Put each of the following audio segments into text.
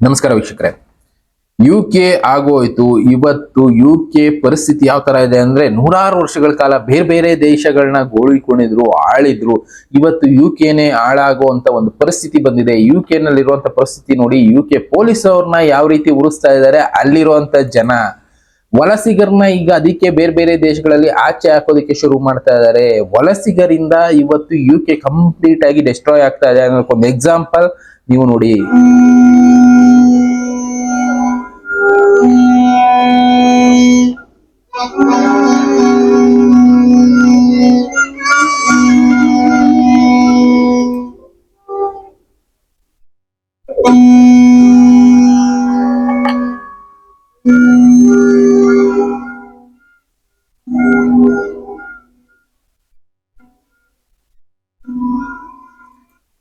ನಮಸ್ಕಾರ ವೀಕ್ಷಕರೇ. U K ಆಗೋಯ್ತು. ಇವತ್ತು ಯು ಕೆ ಪರಿಸ್ಥಿತಿ ಯಾವ ತರ ಇದೆ ಅಂದ್ರೆ ನೂರಾರು ವರ್ಷಗಳ ಕಾಲ ಬೇರೆ ಬೇರೆ ದೇಶಗಳನ್ನ ಗೋಳಿಕೊಂಡಿದ್ರು, ಆಳಿದ್ರು. ಇವತ್ತು ಯು ಕೆನೆ ಹಾಳಾಗುವಂತ ಒಂದು ಪರಿಸ್ಥಿತಿ ಬಂದಿದೆ. ಯು ಕೆ ನಲ್ಲಿರುವಂತ ಪರಿಸ್ಥಿತಿ ನೋಡಿ ಯು ಕೆ ಪೊಲೀಸ್ ಅವ್ರನ್ನ ಯಾವ ರೀತಿ ಉರುಸ್ತಾ ಇದ್ದಾರೆ, ಅಲ್ಲಿರುವಂತ ಜನ. ವಲಸಿಗರನ್ನ ಈಗ ಅದಕ್ಕೆ ಬೇರೆ ಬೇರೆ ದೇಶಗಳಲ್ಲಿ ಆಚೆ ಹಾಕೋದಕ್ಕೆ ಶುರು ಮಾಡ್ತಾ ಇದ್ದಾರೆ. ವಲಸಿಗರಿಂದ ಇವತ್ತು ಯು ಕೆ ಕಂಪ್ಲೀಟ್ ಆಗಿ ಡೆಸ್ಟ್ರಾಯ್ ಆಗ್ತಾ ಇದೆ ಅನ್ನೋದಕ್ಕೆ ಒಂದು ಎಕ್ಸಾಂಪಲ್ ನೀವು ನೋಡಿ.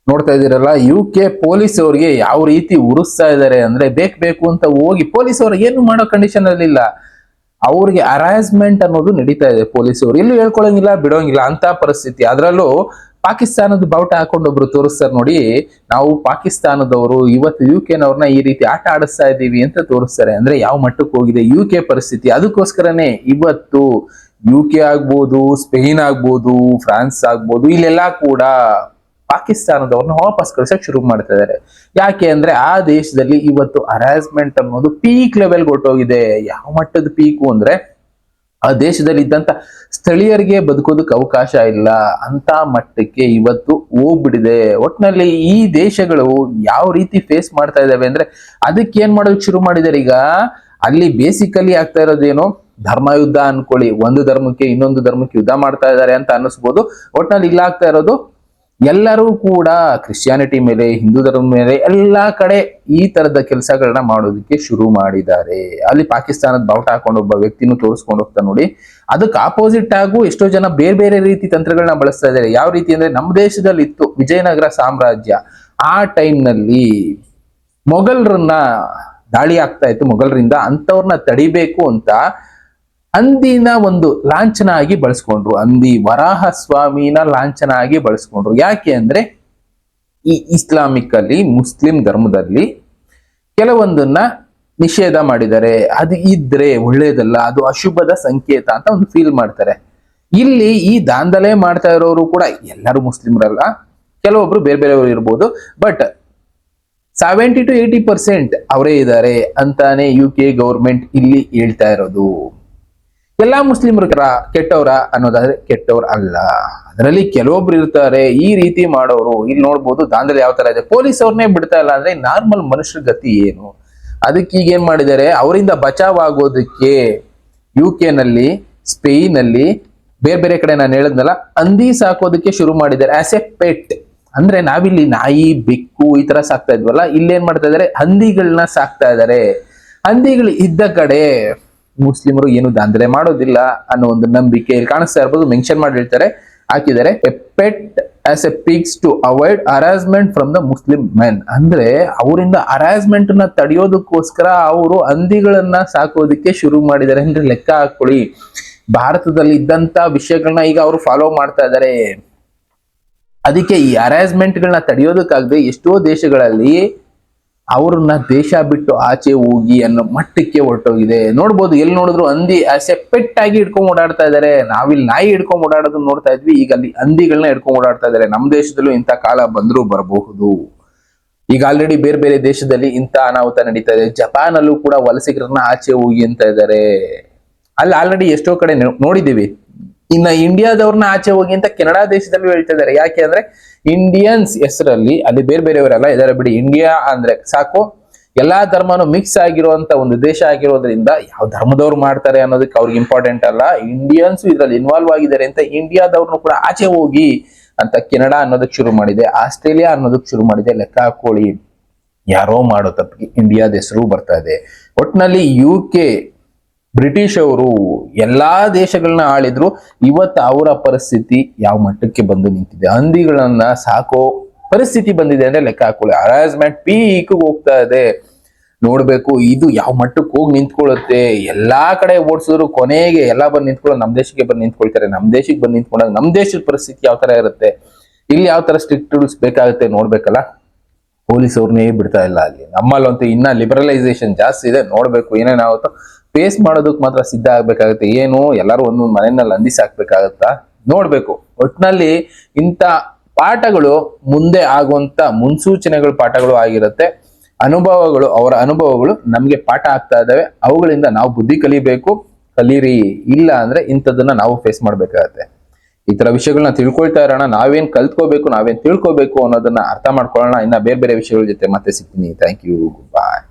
ನೋಡ್ತಾ ಇದೀರಲ್ಲ ಯು ಕೆ ಪೊಲೀಸ್ ಅವ್ರಿಗೆ ಯಾವ ರೀತಿ ಉರುಸ್ತಾ ಇದ್ದಾರೆ ಅಂದ್ರೆ ಬೇಕ್ ಬೇಕು ಅಂತ ಹೋಗಿ ಪೊಲೀಸ್ ಅವ್ರಿಗೆ ಏನು ಮಾಡೋ ಕಂಡೀಷನ್ ಅಲ್ಲಿ ಇಲ್ಲ. ಅವ್ರಿಗೆ ಅರಾಸ್ಮೆಂಟ್ ಅನ್ನೋದು ನಡೀತಾ ಇದೆ ಪೊಲೀಸ್ ಅವ್ರು. ಎಲ್ಲೂ ಹೇಳ್ಕೊಳಂಗಿಲ್ಲ ಬಿಡೋಂಗಿಲ್ಲ, ಅಂತ ಪರಿಸ್ಥಿತಿ. ಅದರಲ್ಲೂ ಪಾಕಿಸ್ತಾನದ ಬಾವುಟ ಹಾಕೊಂಡು ಒಬ್ರು ತೋರಿಸ್ತಾರೆ ನೋಡಿ. ನಾವು ಪಾಕಿಸ್ತಾನದವರು, ಇವತ್ತು ಯು ಕೆನವ್ರನ್ನ ಈ ರೀತಿ ಆಟ ಆಡಿಸ್ತಾ ಇದ್ದೀವಿ ಅಂತ ತೋರಿಸ್ತಾರೆ. ಅಂದ್ರೆ ಯಾವ ಮಟ್ಟಕ್ಕೆ ಹೋಗಿದೆ ಯು ಕೆ ಪರಿಸ್ಥಿತಿ. ಅದಕ್ಕೋಸ್ಕರನೇ ಇವತ್ತು ಯು ಕೆ ಆಗ್ಬೋದು ಸ್ಪೇನ್ ಆಗ್ಬೋದು ಫ್ರಾನ್ಸ್ ಆಗ್ಬೋದು, ಇಲ್ಲೆಲ್ಲ ಕೂಡ ಪಾಕಿಸ್ತಾನದವ್ರನ್ನ ವಾಪಸ್ ಕಳ್ಸಕ್ ಶುರು ಮಾಡ್ತಾ ಇದ್ದಾರೆ ಯಾಕೆ ಅಂದ್ರೆ ಆ ದೇಶದಲ್ಲಿ ಇವತ್ತು ಹರಾಸ್ಮೆಂಟ್ ಅನ್ನೋದು ಪೀಕ್ ಲೆವೆಲ್ ಹೊಟ್ಟೋಗಿದೆ ಯಾವ ಮಟ್ಟದ ಪೀಕು ಅಂದ್ರೆ ಆ ದೇಶದಲ್ಲಿ ಇದ್ದಂತ ಸ್ಥಳೀಯರಿಗೆ ಬದುಕೋದಕ್ಕೆ ಅವಕಾಶ ಇಲ್ಲ. ಅಂತ ಮಟ್ಟಕ್ಕೆ ಇವತ್ತು ಹೋಗ್ಬಿಡಿದೆ ಒಟ್ನಲ್ಲಿ ಈ ದೇಶಗಳು ಯಾವ ರೀತಿ ಫೇಸ್ ಮಾಡ್ತಾ ಇದ್ದಾವೆ ಅಂದ್ರೆ ಅದಕ್ಕೆ ಏನ್ ಮಾಡೋದಕ್ಕೆ ಶುರು ಮಾಡಿದಾರೆ ಈಗ? ಅಲ್ಲಿ ಬೇಸಿಕಲಿ ಆಗ್ತಾ ಇರೋದೇನು ಧರ್ಮ ಯುದ್ಧ ಅನ್ಕೊಳ್ಳಿ. ಒಂದು ಧರ್ಮಕ್ಕೆ ಇನ್ನೊಂದು ಧರ್ಮಕ್ಕೆ ಯುದ್ಧ ಮಾಡ್ತಾ ಇದ್ದಾರೆ ಅಂತ ಅನ್ನಿಸ್ಬೋದು. ಒಟ್ನಲ್ಲಿ ಇಲ್ಲ ಆಗ್ತಾ ಇರೋದು ಎಲ್ಲರೂ ಕೂಡ ಕ್ರಿಶ್ಚಿಯಾನಿಟಿ ಮೇಲೆ, ಹಿಂದೂ ಧರ್ಮ ಮೇಲೆ, ಎಲ್ಲಾ ಕಡೆ ಈ ತರದ ಕೆಲಸಗಳನ್ನ ಮಾಡೋದಕ್ಕೆ ಶುರು ಮಾಡಿದ್ದಾರೆ. ಅಲ್ಲಿ ಪಾಕಿಸ್ತಾನದ ಬಾವುಟ ಹಾಕೊಂಡು ಒಬ್ಬ ವ್ಯಕ್ತಿನೂ ತೋರಿಸ್ಕೊಂಡು ಹೋಗ್ತಾ ನೋಡಿ, ಅದಕ್ಕೆ ಆಪೋಸಿಟ್ ಆಗು ಎಷ್ಟೋ ಜನ ಬೇರೆ ಬೇರೆ ರೀತಿ ತಂತ್ರಗಳನ್ನ ಬಳಸ್ತಾ ಇದ್ದಾರೆ. ಯಾವ ರೀತಿ ಅಂದ್ರೆ ನಮ್ಮ ದೇಶದಲ್ಲಿ ಇತ್ತು, ವಿಜಯನಗರ ಸಾಮ್ರಾಜ್ಯ. ಆ ಟೈಮ್ನಲ್ಲಿ ನಲ್ಲಿ ಮೊಘಲರನ್ನ ದಾಳಿ ಆಗ್ತಾ ಇತ್ತು. ಮೊಘಲರಿಂದ ಅಂತವ್ರನ್ನ ತಡಿಬೇಕು ಅಂತ ಅಂದಿನ ಒಂದು ಲಾಂಛನ ಆಗಿ ಬಳಸ್ಕೊಂಡ್ರು. ಅಂದಿ ವರಾಹ ಸ್ವಾಮಿನ ಲಾಂಛನ ಆಗಿ ಬಳಸ್ಕೊಂಡ್ರು. ಯಾಕೆ ಅಂದ್ರೆ ಈ ಇಸ್ಲಾಮಿಕ್ ಅಲ್ಲಿ ಮುಸ್ಲಿಂ ಧರ್ಮದಲ್ಲಿ ಕೆಲವೊಂದನ್ನ ನಿಷೇಧ ಮಾಡಿದ್ದಾರೆ. ಅದು ಇದ್ರೆ ಒಳ್ಳೇದಲ್ಲ, ಅದು ಅಶುಭದ ಸಂಕೇತ ಅಂತ ಒಂದು ಫೀಲ್ ಮಾಡ್ತಾರೆ. ಇಲ್ಲಿ ಈ ದಾಂಧಲೆ ಮಾಡ್ತಾ ಇರೋರು ಕೂಡ ಎಲ್ಲರೂ ಮುಸ್ಲಿಮರಲ್ಲ, ಕೆಲವೊಬ್ರು ಬೇರೆ ಬೇರೆಯವರು ಇರ್ಬೋದು but seventy to eighty percent ಅವರೇ ಇದ್ದಾರೆ ಅಂತಾನೆ ಯು ಕೆ ಗೌರ್ಮೆಂಟ್ ಇಲ್ಲಿ ಹೇಳ್ತಾ ಇರೋದು. ಎಲ್ಲಾ ಮುಸ್ಲಿಮರ ಕೆಟ್ಟವರ ಅನ್ನೋದಾದ್ರೆ ಕೆಟ್ಟವ್ರ ಅಲ್ಲ. ಅದರಲ್ಲಿ ಕೆಲವೊಬ್ರು ಇರ್ತಾರೆ, ಈ ರೀತಿ ಮಾಡೋರು. ಇಲ್ಲಿ ನೋಡ್ಬೋದು ದಾಂಧಲೆ ಯಾವ ತರ ಇದೆ. ಪೊಲೀಸ್ ಅವ್ರನ್ನೇ ಬಿಡ್ತಾ ಇಲ್ಲ ಅಂದ್ರೆ ನಾರ್ಮಲ್ ಮನುಷ್ಯರ ಗತಿ ಏನು? ಅದಕ್ಕೆ ಈಗ ಏನ್ ಮಾಡಿದ್ದಾರೆ? ಅವರಿಂದ ಬಚಾವ್ ಆಗೋದಕ್ಕೆ ಯು ಕೆ ನಲ್ಲಿ ಸ್ಪೇನ್ ಅಲ್ಲಿ ಬೇರೆ ಬೇರೆ ಕಡೆ ನಾನು ಹೇಳಿದ್ನಲ್ಲ, ಹಂದಿ ಸಾಕೋದಕ್ಕೆ ಶುರು ಮಾಡಿದ್ದಾರೆ. ಆಸ್ ಎ ಪೆಟ್ ಅಂದ್ರೆ ನಾವಿಲ್ಲಿ ನಾಯಿ, ಬೆಕ್ಕು ಈ ತರ ಸಾಕ್ತಾ ಇದ್ವಲ್ಲ, ಇಲ್ಲೇನ್ ಮಾಡ್ತಾ ಇದಾರೆ ಹಂದಿಗಳನ್ನ ಸಾಕ್ತಾ ಇದಾರೆ ಹಂದಿಗಳು ಇದ್ದ ಕಡೆ ಮುಸ್ಲಿಮರು ಏನು ದಾಂಧಲೆ ಮಾಡೋದಿಲ್ಲ ಅನ್ನೋ ಒಂದು ನಂಬಿಕೆ ಇಲ್ಲಿ ಕಾಣಿಸ್ತಾ ಇರ್ಬೋದು ಮೆನ್ಷನ್ ಮಾಡಿ ಹೇಳ್ತಾರೆ ಹಾಕಿದ್ದಾರೆ. A pet as a pics to avoid harassment from the Muslim men ಅಂದ್ರೆ ಅವರಿಂದ ಅರಾಸ್ಮೆಂಟ್ನ ತಡೆಯೋದಕ್ಕೋಸ್ಕರ ಅವರು ಹಂದಿಗಳನ್ನ ಸಾಕೋದಕ್ಕೆ ಶುರು ಮಾಡಿದ್ದಾರೆ. ಅಂದ್ರೆ ಲೆಕ್ಕ ಹಾಕೊಳ್ಳಿ. ಭಾರತದಲ್ಲಿ ಇದ್ದಂತ ವಿಷಯಗಳನ್ನ ಈಗ ಅವರು ಫಾಲೋ ಮಾಡ್ತಾ ಇದ್ದಾರೆ. ಅದಕ್ಕೆ ಈ ಹರಾಸ್ಮೆಂಟ್ ಗಳನ್ನ ತಡೆಯೋದಕ್ಕಾಗದೆ ಎಷ್ಟೋ ದೇಶಗಳಲ್ಲಿ ಅವ್ರನ್ನ ದೇಶ ಬಿಟ್ಟು ಆಚೆ ಹೋಗಿ ಅನ್ನೋ ಮಟ್ಟಕ್ಕೆ ಹೊರಟೋಗಿದೆ. ನೋಡ್ಬೋದು ಎಲ್ಲಿ ನೋಡಿದ್ರು ಹಂದಿ ಆಸೆ ಪೆಟ್ಟಾಗಿ ಹಿಡ್ಕೊಂಡ್ ಓಡಾಡ್ತಾ ಇದಾರೆ. ನಾವಿಲ್ಲಿ ನಾಯಿ ಹಿಡ್ಕೊಂಡು ಓಡಾಡೋದನ್ನ ನೋಡ್ತಾ ಇದ್ವಿ. ಈಗ ಅಲ್ಲಿ ಹಂದಿಗಳನ್ನ ಹಿಡ್ಕೊಂಡು ಓಡಾಡ್ತಾ ಇದಾರೆ. ನಮ್ಮ ದೇಶದಲ್ಲೂ ಇಂಥ ಕಾಲ ಬಂದರೂ ಬರಬಹುದು. ಈಗ ಆಲ್ರೆಡಿ ಬೇರೆ ಬೇರೆ ದೇಶದಲ್ಲಿ ಇಂಥ ಅನಾಹುತ ನಡೀತಾ ಇದೆ. ಜಪಾನ್ ಅಲ್ಲೂ ಕೂಡ ವಲಸಿಗರನ್ನ ಆಚೆ ಹೋಗಿ ಅಂತ ಇದ್ದಾರೆ ಅಲ್ಲಿ ಆಲ್ರೆಡಿ ಎಷ್ಟೋ ಕಡೆ ನೋಡಿದ್ದೀವಿ. ಇನ್ನ ಇಂಡಿಯಾದವ್ರನ್ನ ಆಚೆ ಹೋಗಿ ಅಂತ ಕೆನಡಾ ದೇಶದಲ್ಲಿ ಹೇಳ್ತಾ ಇದ್ದಾರೆ ಯಾಕೆ ಅಂದ್ರೆ ಇಂಡಿಯನ್ಸ್ ಹೆಸರಲ್ಲಿ, ಅಲ್ಲಿ ಬೇರೆ ಬೇರೆಯವರೆಲ್ಲ ಇದಾರೆ ಬಿಡಿ. ಇಂಡಿಯಾ ಅಂದ್ರೆ ಸಾಕು. ಎಲ್ಲಾ ಧರ್ಮನು ಮಿಕ್ಸ್ ಆಗಿರುವಂತ ಒಂದು ದೇಶ ಆಗಿರೋದ್ರಿಂದ ಯಾವ ಧರ್ಮದವ್ರು ಮಾಡ್ತಾರೆ ಅನ್ನೋದಕ್ಕೆ ಅವ್ರಿಗೆ ಇಂಪಾರ್ಟೆಂಟ್ ಅಲ್ಲ. ಇಂಡಿಯನ್ಸ್ ಇದ್ರಲ್ಲಿ ಇನ್ವಾಲ್ವ್ ಆಗಿದ್ದಾರೆ ಅಂತ ಇಂಡಿಯಾದವ್ರನ್ನು ಕೂಡ ಆಚೆ ಹೋಗಿ ಅಂತ ಕೆನಡಾ ಅನ್ನೋದಕ್ಕೆ ಶುರು ಮಾಡಿದೆ. ಆಸ್ಟ್ರೇಲಿಯಾ ಅನ್ನೋದಕ್ಕೆ ಶುರು ಮಾಡಿದೆ. ಲೆಕ್ಕ ಹಾಕೊಳ್ಳಿ. ಯಾರೋ ಮಾಡೋ ತಪ್ಪಿಗೆ ಇಂಡಿಯಾದ ಹೆಸರು ಬರ್ತಾ ಇದೆ. ಒಟ್ನಲ್ಲಿ ಯು ಕೆ ಬ್ರಿಟಿಷ್ ಅವರು ಎಲ್ಲಾ ದೇಶಗಳನ್ನ ಆಳಿದ್ರು, ಇವತ್ತು ಅವರ ಪರಿಸ್ಥಿತಿ ಯಾವ ಮಟ್ಟಕ್ಕೆ ಬಂದು ನಿಂತಿದೆ? ಹಂದಿಗಳನ್ನ ಸಾಕೋ ಪರಿಸ್ಥಿತಿ ಬಂದಿದೆ ಅಂದ್ರೆ ಲೆಕ್ಕ ಹಾಕೊಳ್ಳಿ. ಹರಾಸ್ಮೆಂಟ್ ಪೀಕ್ ಹೋಗ್ತಾ ಇದೆ. ನೋಡ್ಬೇಕು, ಇದು ಯಾವ ಮಟ್ಟಕ್ಕೆ ಹೋಗಿ ನಿಂತ್ಕೊಳ್ಳುತ್ತೆ? ಎಲ್ಲಾ ಕಡೆ ಓಡಿಸಿದ್ರು, ಕೊನೆಗೆ ಎಲ್ಲ ಬಂದು ನಿಂತ್ಕೊಳ್ಳೋ ನಮ್ಮ ದೇಶಕ್ಕೆ ಬಂದು ನಿಂತ್ಕೊಳ್ತಾರೆ. ನಮ್ಮ ದೇಶಕ್ಕೆ ಬಂದು ನಿಂತ್ಕೊಂಡಾಗ ನಮ್ಮ ದೇಶದ ಪರಿಸ್ಥಿತಿ ಯಾವ ತರ ಇರುತ್ತೆ? ಇಲ್ಲಿ ಯಾವ ತರ ಸ್ಟ್ರಿಕ್ಟ್ ರೂಲ್ಸ್ ಬೇಕಾಗುತ್ತೆ ನೋಡ್ಬೇಕಲ್ಲ? ಪೊಲೀಸ್ ಅವ್ರನ್ನೇ ಬಿಡ್ತಾ ಇಲ್ಲ ಅಲ್ಲಿ. ನಮ್ಮಲ್ಲಂತೂ ಇನ್ನ ಲಿಬರಲೈಸೇಷನ್ ಜಾಸ್ತಿ ಇದೆ. ನೋಡ್ಬೇಕು ಏನೇನಾಗುತ್ತೋ. ಫೇಸ್ ಮಾಡೋದಕ್ಕೆ ಮಾತ್ರ ಸಿದ್ಧ ಆಗ್ಬೇಕಾಗತ್ತೆ. ಏನು? ಎಲ್ಲರೂ ಒಂದೊಂದು ಮನೆಯಲ್ಲಿ ಅಂದಿಸಿ ಹಾಕ್ಬೇಕಾಗತ್ತಾ ನೋಡ್ಬೇಕು. ಒಟ್ನಲ್ಲಿ ಇಂಥ ಪಾಠಗಳು ಮುಂದೆ ಆಗುವಂತ ಮುನ್ಸೂಚನೆಗಳು, ಪಾಠಗಳು ಆಗಿರುತ್ತೆ. ಅನುಭವಗಳು, ಅವರ ಅನುಭವಗಳು ನಮಗೆ ಪಾಠ ಆಗ್ತಾ ಇದ್ದಾವೆ. ಅವುಗಳಿಂದ ನಾವು ಬುದ್ಧಿ ಕಲಿಬೇಕು. ಕಲೀರಿ. ಇಲ್ಲ ಅಂದ್ರೆ ಇಂಥದನ್ನ ನಾವು ಫೇಸ್ ಮಾಡ್ಬೇಕಾಗತ್ತೆ. ಈ ತರ ವಿಷಯಗಳನ್ನ ತಿಳ್ಕೊಳ್ತಾ ಇರೋಣ. ನಾವೇನ್ ಕಲ್ತ್ಕೋಬೇಕು, ನಾವೇನ್ ತಿಳ್ಕೊಬೇಕು ಅನ್ನೋದನ್ನ ಅರ್ಥ ಮಾಡ್ಕೊಳ್ಳೋಣ. ಇನ್ನ ಬೇರೆ ಬೇರೆ ವಿಷಯಗಳ ಜೊತೆ ಮತ್ತೆ ಸಿಗ್ತೀನಿ. Thank you bye